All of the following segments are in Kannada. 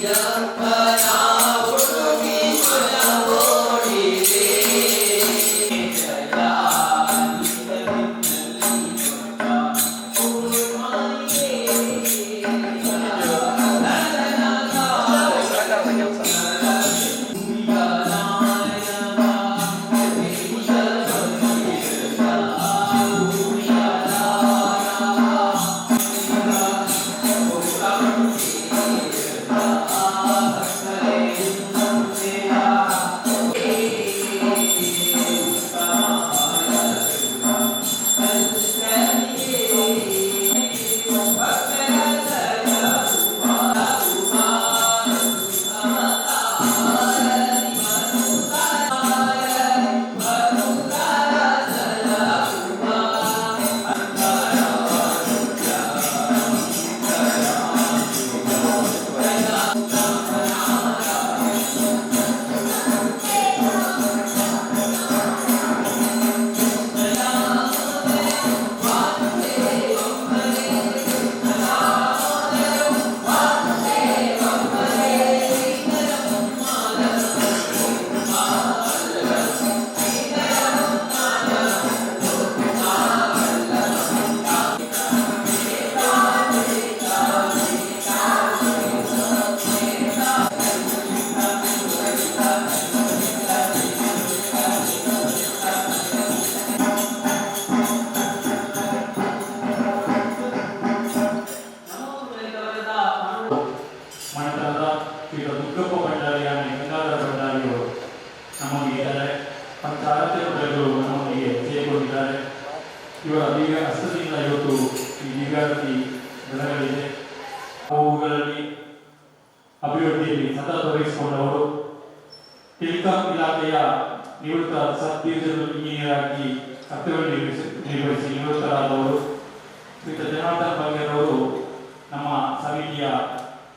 Ya ಮಾಡಿದ್ದಾರೆ ಅಂತ ಅಳತೆ ಪ್ರಜೆಗಳು ನಮ್ಮೊಂದಿಗೆ ಸೇರಿಕೊಂಡಿದ್ದಾರೆ ಇವರ ಬೀಗ ಹಸ್ತದಿಂದ ಇವತ್ತು ಈ ಬೀಗಾರತಿ ಬೆಳಗಲಿದೆ ಅವುಗಳಲ್ಲಿ ಅಭಿವೃದ್ಧಿಯಲ್ಲಿ ಸದಾ ತೊಡಗಿಸಿಕೊಂಡವರು ಟೆಲಿಕಾಂ ಇಲಾಖೆಯ ನಿವೃತ್ತ ಸಬ್ ಡಿವಿಷನಲ್ ಇಂಜಿನಿಯರ್ ಆಗಿ ಕರ್ತವ್ಯ ನಿರ್ವಹಿಸಿ ನಿವೃತ್ತರಾದವರು ಶ್ರೀಯುತ ಜನಾರ್ದನ್ ಬಲ್ಗೇರವರು ನಮ್ಮ ಸಮಿತಿಯ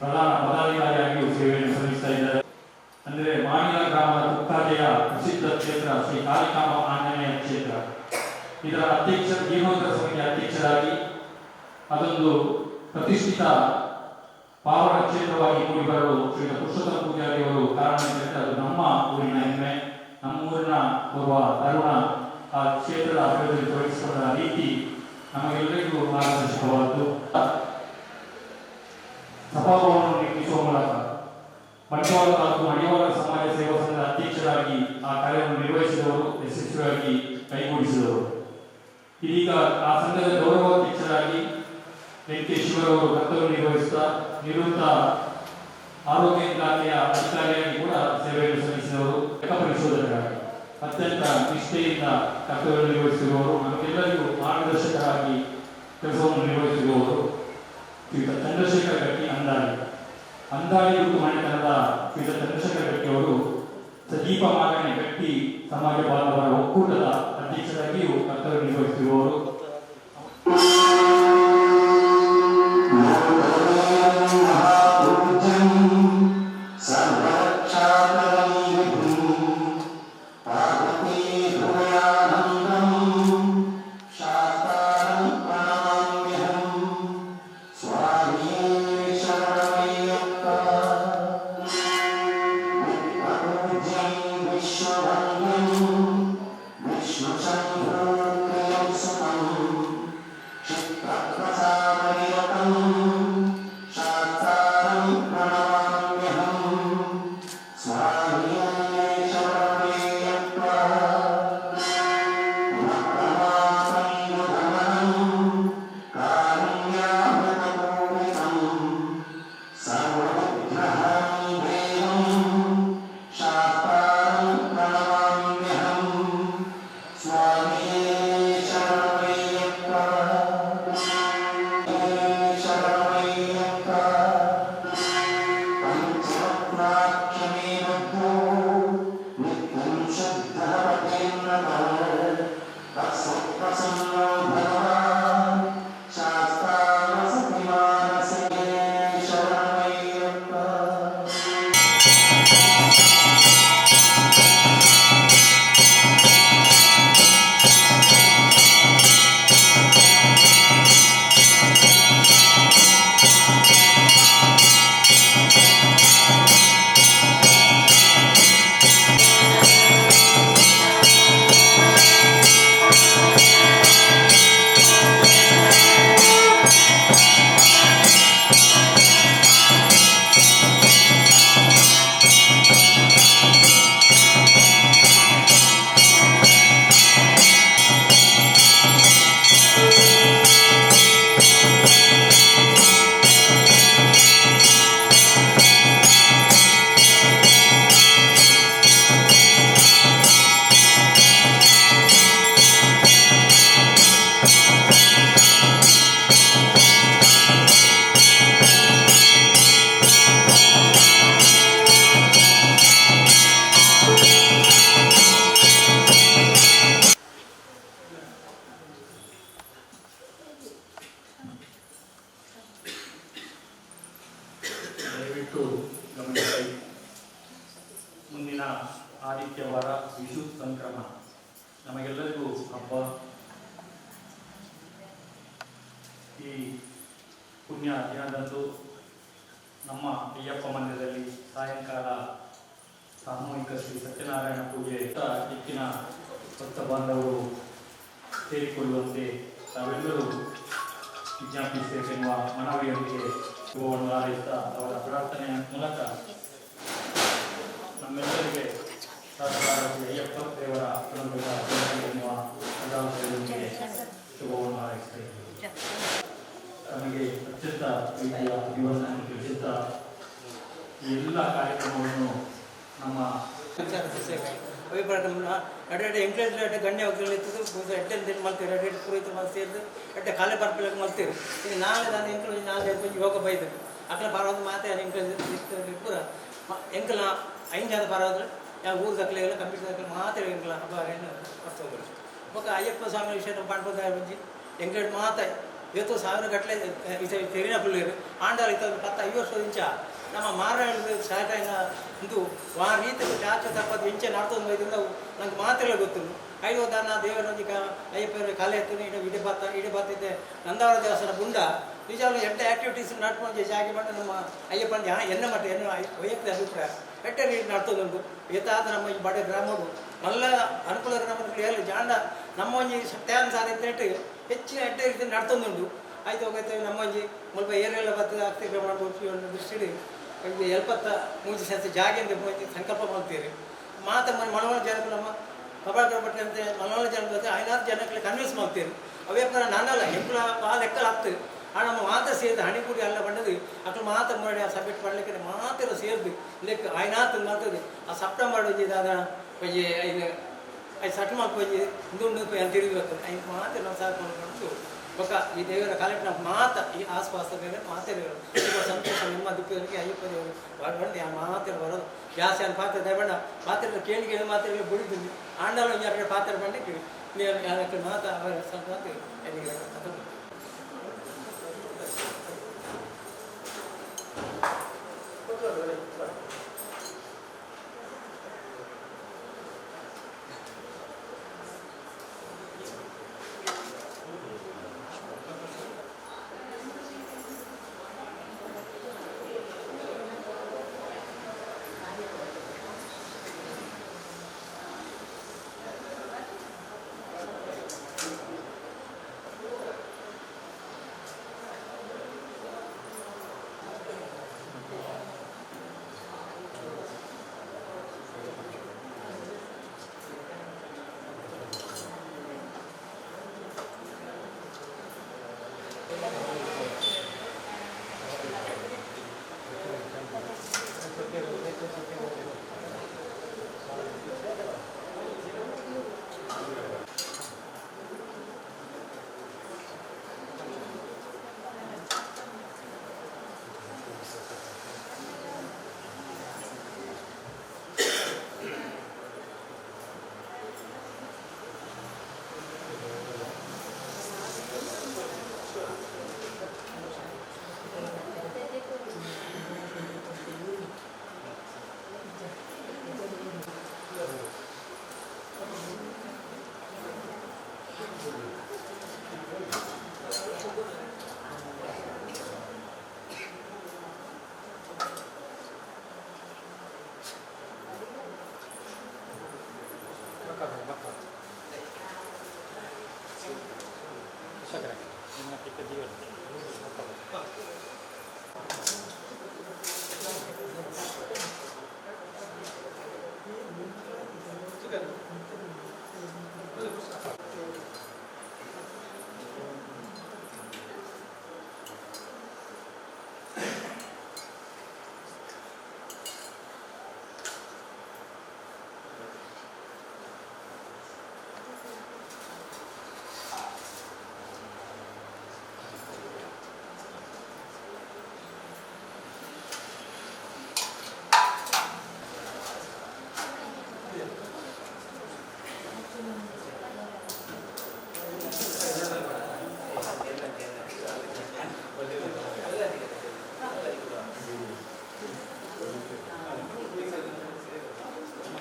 ಪ್ರಧಾನ ಪದಾಧಿಕಾರಿಯಾಗಿಯೂ ಸೇವೆಯನ್ನು ಸಲ್ಲಿಸ್ತಾ ಇದ್ದಾರೆ ಇದರ ಅಧ್ಯಕ್ಷ ಜೀರ್ಣೋತ್ತರ ಸಮಿತಿಯ ಅಧ್ಯಕ್ಷರಾಗಿ ಅದೊಂದು ಪ್ರತಿಷ್ಠಿತ ಪಾವನ ಕ್ಷೇತ್ರವಾಗಿ ಮೂಡಿಬರಲು ಶ್ರೀ ಪುರುಷೋತ್ತಮ ಪೂಜಾರಿ ಅವರು ಕಾರಣ ಎಂದರೆ ಅದು ನಮ್ಮ ಊರಿನ ಹೆಮ್ಮೆ, ನಮ್ಮ ಊರಿನ ಓರ್ವ ತರುಣ ಆ ಕ್ಷೇತ್ರದ ಅಭಿವೃದ್ಧಿ ತೊಡಗಿಸಿಕೊಂಡ ರೀತಿ ನಮಗೆಲ್ಲರಿಗೂ ಮಾರ್ಗದರ್ಶಕವಾದ್ದು. ಸಭಾಭವನವನ್ನು ನಿರ್ಮಿಸುವ ಮೂಲಕ ಬಂಟ್ವಾಳ ಇದೀಗ ಆ ಸಂಘದ ಗೌರವಾಧ್ಯಕ್ಷರಾಗಿ ವೆಂಕಟೇಶ್ವರ ಅವರು ಕರ್ತವ್ಯ ನಿರ್ವಹಿಸುತ್ತಾ ನಿವೃತ್ತ ಆರೋಗ್ಯ ಇಲಾಖೆಯ ಅಧಿಕಾರಿಯಾಗಿ ಕೂಡ ಸೇವೆಯನ್ನು ಸಲ್ಲಿಸಿದವರು, ಲೆಕ್ಕ ಅತ್ಯಂತ ನಿಷ್ಠೆಯಿಂದ ಕರ್ತವ್ಯ ನಿರ್ವಹಿಸಿರುವವರು ನಮಗೆಲ್ಲರಿಗೂ ಮಾರ್ಗದರ್ಶಕರಾಗಿ ಕೆಲಸವನ್ನು ನಿರ್ವಹಿಸಿರುವವರು ಶ್ರೀಯುತ ಚಂದ್ರಶೇಖರ ಗಟ್ಟಿ ಅಂದಾಳಿ. ಅಂದಾಳಿ ಮತ್ತು ಮನೆತನದ ಶ್ರೀಯುತ ಚಂದ್ರಶೇಖರ ಗಟ್ಟಿ ಅವರು ಸಜೀವ ಮಾಗಣೆ ಗಟ್ಟಿ ಸಮಾಜ ಬಾಂಧವರ ಒಕ್ಕೂಟದ ಅಧ್ಯಕ್ಷರಾಗಿಯೂ ಕರ್ತವ್ಯ ನಿರ್ವಹಿಸಿರುವವರು ದಯವಿಟ್ಟು ಗಮನಿಸಿ. ಮುಂದಿನ ಆದಿತ್ಯವಾರ ವಿಷು ಸಂಕ್ರಮ ನಮಗೆಲ್ಲರಿಗೂ ಹಬ್ಬ. ಈ ಪುಣ್ಯ ದಿನದಂದು ನಮ್ಮ ಅಯ್ಯಪ್ಪ ಮಂದಿರದಲ್ಲಿ ಸಾಯಂಕಾಲ ಸಾಮೂಹಿಕ ಶ್ರೀ ಸತ್ಯನಾರಾಯಣ ಪೂಜೆ ದಿಕ್ಕಿನ ಭಕ್ತ ಬಾಂಧವರು ಸೇರಿಕೊಳ್ಳುವಂತೆ ತಾವೆಲ್ಲರೂ ವಿಜ್ಞಾಪಿಸಬೇಕೆನ್ನುವ ಮನವಿಯೊಂದಿಗೆ ಶುಭವನ್ನು ಹಾರೈಸುತ್ತಾ ಅವರ ಪ್ರಾರ್ಥನೆಯ ಮೂಲಕ ನಮ್ಮೆಲ್ಲರಿಗೆ ಅಯ್ಯಪ್ಪ ದೇವರ ಅನುಗ್ರಹ ಎನ್ನುವ ಸದಾಶಯದೊಂದಿಗೆ ಶುಭವನ್ನು ಹಾರೈಸುತ್ತೇವೆ ನಮಗೆ ಅತ್ಯಂತ ರೀತಿಯ ದಿವಸ ಈ ಎಲ್ಲ ಕಾರ್ಯಕ್ರಮವನ್ನು ನಮ್ಮ ಅಭಿಪ್ರಾಯ ಎಡೆ ಎಂಟ್ರೆನ್ಸ್ ಎಡೆ ಗಣ್ಯ ಹೋಗ್ತಾರೆ ಇತ್ತು ಎಡ್ಡೆ ಅಂತ ಮಾಡ್ತೀರಿ ಎಡೆ ಪುರೋಹಿತ ಸೇರಿದು, ಎಡ್ಡೆ ಕಾಲೇ ಬರ್ಪಿಲ್ಲಕ್ಕೆ ಮಲ್ತೀರಿ ಈಗ ನಾಳೆ ನಾನು ಎಂಕಲ್ ನಾಳೆ ಕೊಂಚ ಯೋಗ ಬೈದು. ಅಕ್ಕಲ ಬರೋದು ಮಾತೆ ಎಂಕಲ್ ಪೂರ ಮ- ಎಂಕಲ್ ಐದು ಜನ ಬರೋದ್ರೆ ಯಾ ಊರು ದಾಖಲೆ ಎಲ್ಲ ಕಂಪ್ಯೂಟರ್ ದಾಖಲೆ, ಮಾತ್ರ ಎಂಕಲ ಹಬ್ಬ ಏನು ಬರ್ತದೆ ಬೊಕ್ಕ ಅಯ್ಯಪ್ಪ ಸ್ವಾಮಿ ವಿಷಯ ಪಾಂಡ್ಪದ ಬಂಜಿ ಎಂಗ್ಲೇಡ್ ಮಾತ, ಇವತ್ತು ಸಾವಿರ ಗಟ್ಟಲೆ ತೆರಿನ ಪುಳ್ಳೇರು ಆಂಡಾಳ ಇತ್ತು ಪತ್ತ ಐವತ್ತು ವರ್ಷದ ಇಂಚ ನಮ್ಮ ಮಾರಾಯಣದ ಶಾಖೆನ ಇದು ಆ ರೀತಿ ಜಾತ್ರೆ ತಪ್ಪದ ಹೆಂಚೆ ನಡ್ತೊಂದು ಇದರಿಂದ ನಂಗೆ ಮಾತ್ರ ಗೊತ್ತು. ಐದು ದಾನ ದೇವರೊಂದಿಗೆ ಅಯ್ಯಪ್ಪರ ಕಲೆ ಎತ್ತು ಇಡ, ಇಡೆ ಬತ್ತ ಇಡೆ ಬತ್ತೆ ನಂದಾವರ ದೇವಸ್ಥಾನ ಬುಂಡ ನಿಜವಾಗ್ಲೂ ಎಂಟು ಆಕ್ಟಿವಿಟೀಸ್ ನಡ್ಕೊಂಡು ಜಾಗಿ ಮಾಡಿ ನಮ್ಮ ಅಯ್ಯಪ್ಪನ ಧ್ಯಾನ ಎನ್ನ ಮಟ್ಟ ಎನ್ನ ವೈಯಕ್ತಿಕ ಅಭಿಪ್ರಾಯ. ಎಟ್ಟೆ ರೀತಿ ನಡ್ತೊಂದುಂಟು ಎತ್ತಾದ ನಮ್ಮ ಈ ಬಡ ಗ್ರಾಮಗಳು ನಲ್ಲ ಅನುಕೂಲ ಗ್ರಾಮದಲ್ಲಿ ಹೇಳಿ ಜಾಂಡ ನಮ್ಮ ಒಂಜಿ ಸತ್ಯಾನುಸಾರ ಹೇಳಿ ಹೆಚ್ಚಿನ ಎಟ್ಟೆ ರೀತಿ ನಡ್ತೊಂದುಂಡು ಆಯ್ತು ಹೋಗೈತೆ ನಮ್ಮ ಒಂಜಿ ಸ್ವಲ್ಪ ಏರೆಲ್ಲ ಬರ್ತದೆ ಆಗ್ತಿದ್ರೆ ಮಾಡ್ಬೋದು ಒಂದು ಒಂದು ಎಲ್ಪತ್ತ ಮೂಜಿ ಸತಿ ಜಾಗೆ ಅಂತ ಮೂಜಿ ಸಂಕಲ್ಪ ಮಾಡ್ತೀರಿ. ಮಾತ ಮನವಳ ಜನಕ್ಕೆ ನಮ್ಮ ಕಬಾಳ್ಕರ್ ಬಟ್ಟೆ ಅಂತ ಮನವಳ ಜನ ಜೊತೆ ಐನಾರು ಜನಕ್ಕೆ ಕನ್ವಿನ್ಸ್ ಮಾಡ್ತೀರಿ. ಅವ್ಯಾಪಾರ ನಾನಲ್ಲ ಹೆಪ್ಪಳ ಆ ಲೆಕ್ಕ ಆಗ್ತದೆ ಆ ನಮ್ಮ ಮಾತ ಸೇರಿದ ಹಣಿಕೂಡಿ ಎಲ್ಲ ಬಂದದು ಅಕ್ಕ ಮಾತ ಮಾಡಿ ಆ ಸಬ್ಮಿಟ್ ಮಾಡಲಿಕ್ಕೆ ಮಾತ್ರ ಸೇರಿದು, ಲೆಕ್ಕ ಐನಾತ್ ಮಾಡ್ತದೆ. ಆ ಸೆಪ್ಟೆಂಬರ್ ಇದಾದ ಪಯ್ಯೆ ಐದು ಐದು ಸಟ್ ಮಾಡ್ಕೊಂಡು ಹಿಂದುಂಡು ಅಂತ ಬರ್ತದೆ ಐದು ಮಾತ್ರ ನಾವು ಸಾಕು ಬೊಕ್ಕ ಈ ದೇವರ ಕಾಲಕ್ಕೆ ನಾವು ಮಾತ, ಈ ಆಸ್ಪಾಸ್ತಾರೆ ಮಾತೆ ದೇವರು ಸಂತೋಷ, ನಿಮ್ಮ ದಿಕ್ಕರಿಗೆ ಅಯ್ಯಪ್ಪ ದೇವರು ಆ ಮಾತೆ ಬರೋದು. ಗ್ಯಾಸ್ ಏನು ಪಾತ್ರೆ ದಯಬಣ್ಣ ಪಾತ್ರೆ ಕೇಳಿ ಕೇಳಿ ಮಾತ್ರೆ ಬುಡಿದ್ದೀನಿ ಆಂಡಲ ಎರಡು ಪಾತ್ರೆ ಬಂದು ಅದಕ್ಕೆ ಮಾತ, ಅವರ ಸಂತ って言われて。